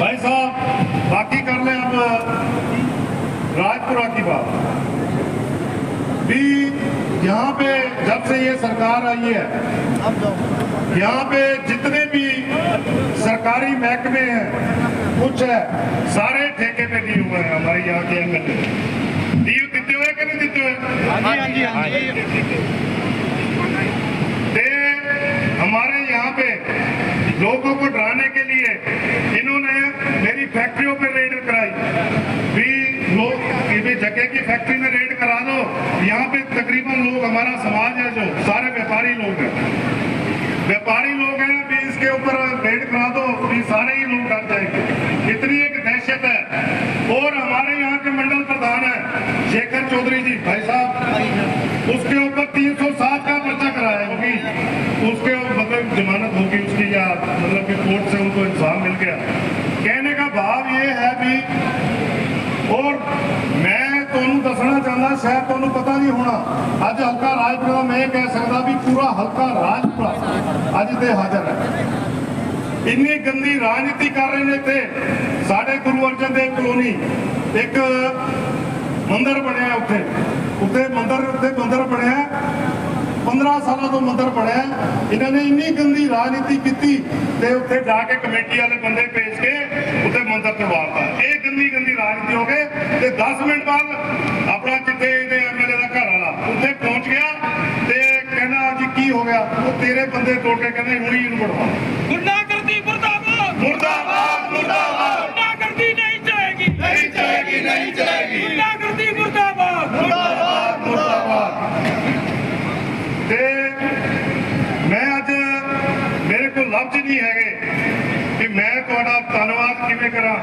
भाई साहब बाकी कर ले अब राजपुरा की बात भी यहाँ पे जब से ये सरकार आई है यहाँ पे जितने भी सरकारी महकमे हैं कुछ है सारे ठेके पे दिए हुए हैं हमारे यहाँ के एमएलए दिए देते हुए कि नहीं देते हुए समाज है जो, सारे व्यापारी लोग हैं। व्यापारी लोग हैं भी इसके ऊपर रेट करा दो भी सारे ही लोग डर जाएँगे इतनी एक दहशत है। और हमारे यहाँ के मंडल प्रधान है, शेखर चौधरी जी, भाई साहब। उसके ऊपर 307 का पर्चा कराया होगी उसके मतलब जमानत होगी उसकी, या मतलब कि कोर्ट से उनको इंसान मिल गया। कहने का भाव ये है भी, और मैं तो दसना ਚਾਹੁੰਦਾ ਸ਼ਾਇਦ ਤੁਹਾਨੂੰ ਪਤਾ ਨਹੀਂ ਹੋਣਾ। ਅੱਜ ਹਲਕਾ ਰਾਜਪੁਰਾ, ਮੈਂ ਕਹਿ ਸਕਦਾ ਵੀ ਪੂਰਾ ਹਲਕਾ ਰਾਜਪੁਰਾ ਅੱਜ ਤੇ ਹਾਜ਼ਰ ਹੈ। ਇੰਨੀ ਗੰਦੀ ਰਾਜਨੀਤੀ ਕਰ ਰਹੇ ਨੇ ਇੱਥੇ ਸਾਡੇ ਗੁਰੂ ਅਰਜਨ ਦੇਵ ਕਲੋਨੀ। ਇੱਕ ਮੰਦਿਰ ਬਣਿਆ ਉੱਥੇ। ਉੱਥੇ ਮੰਦਿਰ ਉੱਤੇ ਮੰਦਿਰ ਬਣਿਆ 15 ਸਾਲਾਂ ਤੋਂ ਮੰਦਿਰ ਬਣਿਆ ਇਹਨਾਂ ਨੇ ਇੰਨੀ ਗੰਦੀ ਰਾਜਨੀਤੀ ਕੀਤੀ ਤੇ ਉੱਥੇ ਜਾ ਕੇ ਕਮੇਟੀ ਵਾਲੇ ਬੰਦੇ ਭੇਜ ਕੇ ਉੱਥੇ ਮੰਦਿਰ ਤੜਵਾਤਾ ਇਹ ਗੰਦੀ ਗੰਦੀ ਰਾਜਨੀਤੀ ਹੋ ਗਏ ਤੇ 10 ਮਿੰਟ ਬਾਅਦ ਆਪਣਾ ਜਿੱਥੇ ਇਹਦੇ ਐਮਐਲਏ ਦਾ ਘਰ ਵਾਲਾ ਉੱਥੇ ਪਹੁੰਚ ਗਿਆ ਤੇ ਕਹਿੰਦਾ ਜੀ ਕੀ ਹੋ ਗਿਆ ਤੇਰੇ ਬੰਦੇ ਤੋੜ ਕੇ ਕਹਿੰਦੇ ਹੁਣੀ ਇਹਨੂੰ ਬੜਵਾ ਗੁੰਡਾਗਰਦੀ ਮੁਰਦਾਬਾਦ। ਮੁਰਦਾਬਾਦ ਮੁਰਦਾਬਾਦ। ਗੁੰਡਾਗਰਦੀ ਨਹੀਂ ਚਲੇਗੀ ਨਹੀਂ ਚਲੇਗੀ ਨਹੀਂ ਚਲੇਗੀ ਗੁੰਡਾਗਰਦੀ ਮੁਰਦਾਬਾਦ। ਮੁਰਦਾਬਾਦ ਮੁਰਦਾਬਾਦ। ਤੇ ਮੈਂ ਅੱਜ ਮੇਰੇ ਕੋਲ ਲਫ਼ਜ਼ ਨਹੀਂ ਹੈਗੇ ਕਿ ਮੈਂ ਤੁਹਾਡਾ ਧੰਨਵਾਦ ਕਿਵੇਂ ਕਰਾਂ।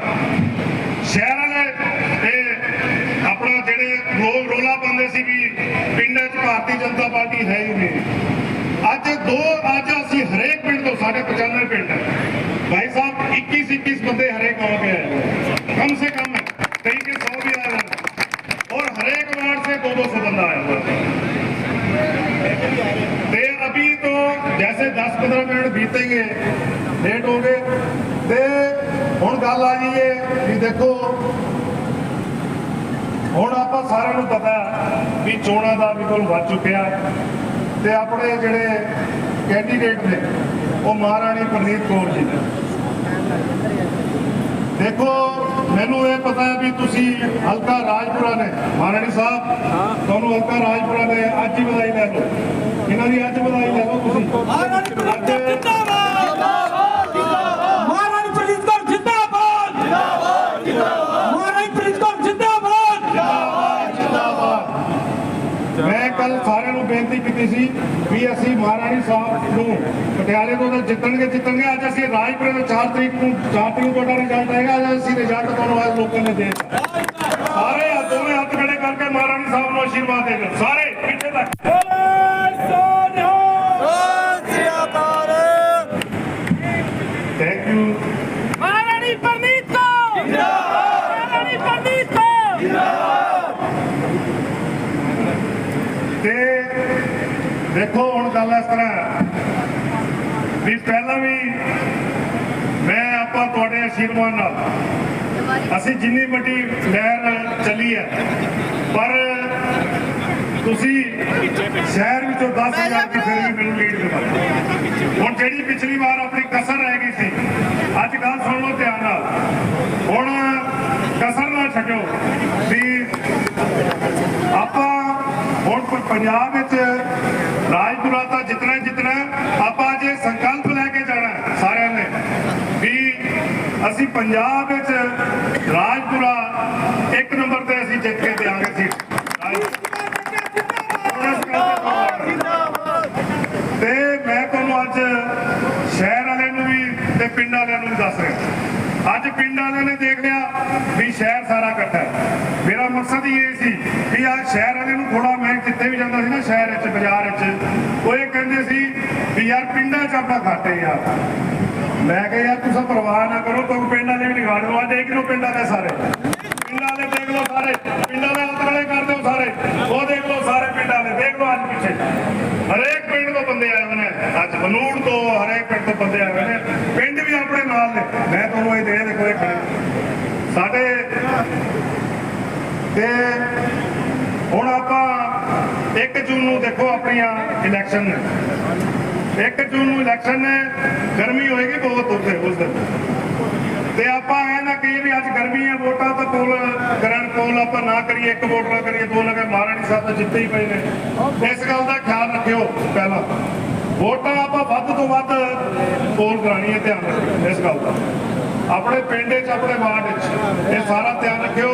15 ਮਿੰਟ ਬੀਤेंगे ਲੇਟ ਹੋ ਤੇ ਹੁਣ ਗੱਲ ਆ ਗਈ ਏ ਕਿ ਦੇਖੋ, ਹੁਣ ਆਪਾਂ ਸਾਰਿਆਂ ਨੂੰ ਪਤਾ ਵੀ ਚੋਣਾਂ ਦਾ ਵੀ ਕੋਲ ਵੱਜ ਚੁੱਕਿਆ। ਤੇ ਆਪਣੇ ਜਿਹੜੇ ਕੈਂਡੀਡੇਟ ਨੇ, ਉਹ ਮਹਾਰਾਣੀ ਪ੍ਰਨੀਤ ਕੌਰ ਜੀ ਨੇ। ਦੇਖੋ ਮੈਨੂੰ ਇਹ ਪਤਾ ਹੈ ਵੀ ਤੁਸੀਂ ਹਲਕਾ ਰਾਜਪੁਰਾ ਨੇ ਮਹਾਰਾਣੀ ਸਾਹਿਬ ਤੁਹਾਨੂੰ ਹਲਕਾ ਰਾਜਪੁਰਾ ਨੇ ਅੱਜ ਹੀ ਵਧਾਈ ਲੈ ਲਓ। ਇਹਨਾਂ ਦੀ ਅੱਜ ਵਧਾਈ ਲੈ ਲਓ ਤੁਸੀਂ ਮਹਾਰਾਣੀ ਪ੍ਰਨੀਤ ਕੌਰ ਜਿੰਦਾਬਾਦ ਮਹਾਰਾਣੀ ਪ੍ਰਨੀਤ ਕੌਰ ਜਿੰਦਾਬਾਦ ਮਹਾਰਾਣੀ ਪ੍ਰਨੀਤ ਕੌਰ ਜਿੰਦਾਬਾਦ ਮੈਂ ਕੱਲ ਸਾਰਿਆਂ ਨੂੰ ਬੇਨਤੀ ਕੀਤੀ ਸੀ ਵੀ ਅਸੀਂ ਮਹਾਰਾਣੀ ਸਾਹਿਬ ਨੂੰ ਪਟਿਆਲੇ ਤੋਂ ਤਾਂ ਜਿੱਤਣਗੇ ਜਿੱਤਣਗੇ। ਅੱਜ ਅਸੀਂ ਰਾਜਪੁਰੇ ਤੋਂ 4 ਤਰੀਕ ਨੂੰ 4 ਤਰੀਕ ਨੂੰ ਤੁਹਾਡਾ ਰਿਜ਼ਲਟ ਆਏਗਾ ਅੱਜ ਅਸੀਂ ਰਿਜ਼ਲਟ ਤੁਹਾਨੂੰ ਅੱਜ ਲੋਕਾਂ ਨੇ ਦੇ ਦਿੱਤਾ। ਸਾਰੇ ਹੱਥ ਦੋਵੇਂ ਹੱਥ ਖੜੇ ਕਰਕੇ ਮਹਾਰਾਣੀ ਸਾਹਿਬ ਨੂੰ ਆਸ਼ੀਰਵਾਦ ਦੇ ਦਿਓ। ਸਾਰੇ ਪਿੱਛੇ ਤੱਕ। ਥੈਂਕ ਯੂ ਮਹਾਰਾਣੀ ਪ੍ਰਨੀਤ ਕੌਰ ਜਿੰਦਾਬਾਦ ਮਹਾਰਾਣੀ ਪ੍ਰਨੀਤ ਕੌਰ ਤੇ ਦੇਖੋ ਹੁਣ ਗੱਲ ਇਸ ਤਰ੍ਹਾਂ ਵੀ ਪਹਿਲਾਂ ਵੀ ਮੈਂ ਆਪਾਂ ਤੁਹਾਡੇ ਆਸ਼ੀਰਵਾਦ ਨਾਲ ਅਸੀਂ ਜਿੰਨੀ ਵੱਡੀ ਲਹਿਰ ਚੱਲੀ ਹੈ ਪਰ ਤੁਸੀਂ ਸ਼ਹਿਰ ਵਿੱਚੋਂ 10000 ਦੀ ਫਿਰ ਵੀ ਮੈਨੂੰ ਲੀਡ ਦਿਵਾਈ ਹੁਣ ਜਿਹੜੀ ਪਿਛਲੀ ਵਾਰ ਆਪਣੀ ਕਸਰ ਰਹਿ ਗਈ ਸੀ ਅੱਜ ਗੱਲ ਸੁਣ ਲਓ ਧਿਆਨ ਨਾਲ। ਹੁਣ ਕਸਰ ਨਾ ਛੱਡੋ। ਵੀ ਆਪਾਂ ਹੁਣ ਪੰਜਾਬ ਵਿੱਚ ਰਾਜਪੁਰਾ ਤਾਂ ਜਿਤਨਾ ਹੀ ਜਿਤਨਾ ਆਪਾਂ ਅੱਜ ਇਹ ਸੰਕਲਪ ਲੈ ਕੇ ਜਾਣਾ ਹੈ ਸਾਰਿਆਂ ਨੇ ਵੀ ਅਸੀਂ ਪੰਜਾਬ ਵਿੱਚ ਰਾਜਪੁਰਾ ਇੱਕ ਨੰਬਰ ਤੇ ਅਸੀਂ ਜਿੱਤ ਕੇ ਦੇਵਾਂਗੇ ਸੀ ਤੇ ਮੈਂ ਤੁਹਾਨੂੰ ਅੱਜ ਸ਼ਹਿਰ ਵਾਲਿਆਂ ਨੂੰ ਵੀ ਤੇ ਪਿੰਡ ਵਾਲਿਆਂ ਨੂੰ ਵੀ ਦੱਸ ਰਿਹਾ। ਅੱਜ ਪਿੰਡ ਵਾਲਿਆਂ ਨੇ ਦੇਖ ਲਿਆ ਵੀ ਸ਼ਹਿਰ ਸਾਰਾ ਇਕੱਠਾ ਹੈ। ਮੇਰਾ ਮਕਸਦ ਹੀ ਇਹ ਸੀ ਵੀ ਆ ਸ਼ਹਿਰ ਵਾਲਿਆਂ ਨੂੰ ਥੋੜਾ ਮੈਂ ਜਿੱਥੇ ਵੀ ਜਾਂਦਾ ਸੀ ਨਾ, ਸ਼ਹਿਰ ਵਿੱਚ, ਬਾਜ਼ਾਰ ਵਿੱਚ, ਉਹ ਇਹ ਕਹਿੰਦੇ ਸੀ ਵੀ ਯਾਰ ਪਿੰਡਾਂ 'ਚ ਆਪਾਂ ਖਾਤੇ ਯਾਰ ਮੈਂ ਕਿਹਾ ਯਾਰ ਤੁਸੀਂ ਪਰਵਾਹ ਨਾ ਕਰੋ, ਤੁਮ ਪਿੰਡਾਂ ਦੇ ਵੀ ਨਿਗਾੜ ਲਵਾ ਦੇਖ ਲਓ ਪਿੰਡਾਂ ਦੇ ਸਾਰੇ। ਪਿੰਡਾਂ ਦੇ ਦੇਖ ਲਓ ਸਾਰੇ। ਪਿੰਡਾਂ ਦੇ ਆਤਲੇ ਕਰਦੇ ਹੋ ਸਾਰੇ। ਉਹ ਦੇਖ ਲਓ ਸਾਰੇ ਪਿੰਡਾਂ ਦੇ। ਦੇਖ ਲਓ ਅੱਜ ਪਿੱਛੇ। ਹਰੇਕ ਪਿੰਡ ਤੋਂ ਬੰਦੇ ਆਏ ਹੋਏ ਅੱਜ ਬਨੂੜ ਤੋਂ ਹਰੇਕ ਪਿੰਡ ਤੋਂ ਬੰਦੇ ਆਏ ਹੋਏ ਨੇ। ਪਿੰਡ ਵੀ ਆਪਣੇ ਨਾਲ ਨੇ। ਮੈਂ ਤੁਹਾਨੂੰ ਇਹ ਦੇ ਦੇਖੋ ਇਹ ਸਾਡੇ ਤੇ ਹੁਣ ਆਪਾਂ 1 ਜੂਨ ਨੂੰ ਦੇਖੋ ਆਪਣੀਆਂ ਇਲੈਕਸ਼ਨ 1 ਜੂਨ ਨੂੰ ਇਲੈਕਸ਼ਨ ਨੇ ਗਰਮੀ ਹੋਏਗੀ ਬਹੁਤ ਉੱਥੇ ਉਸ ਦਿਨ। ਤੇ ਆਪਾਂ ਇਹ ਨਾ ਕਹੀਏ ਵੀ ਅੱਜ ਗਰਮੀ ਹੈ, ਵੋਟਾਂ ਤਾਂ ਪੋਲ ਕਰਨ ਪੋਲ ਆਪਾਂ ਨਾ ਕਰੀਏ, ਇੱਕ ਵੋਟ ਨਾ ਕਰੀਏ, ਦੋ ਨਾ ਕਰੀਏ ਮਹਾਰਾਣੀ ਸਾਹਿਬ ਤਾਂ ਜਿੱਤੇ ਹੀ ਪਏ ਨੇ। ਇਸ ਗੱਲ ਦਾ ਖਿਆਲ ਰੱਖਿਓ ਪਹਿਲਾਂ। ਵੋਟਾਂ ਆਪਾਂ ਵੱਧ ਤੋਂ ਵੱਧ ਪੋਲ ਕਰਾਣੀ ਹੈ, ਧਿਆਨ ਰੱਖਿਓ ਇਸ ਗੱਲ ਦਾ। ਆਪਣੇ ਪਿੰਡ 'ਚ ਆਪਣੇ ਵਾਰਡ 'ਚ ਇਹ ਸਾਰਾ ਧਿਆਨ ਰੱਖਿਓ।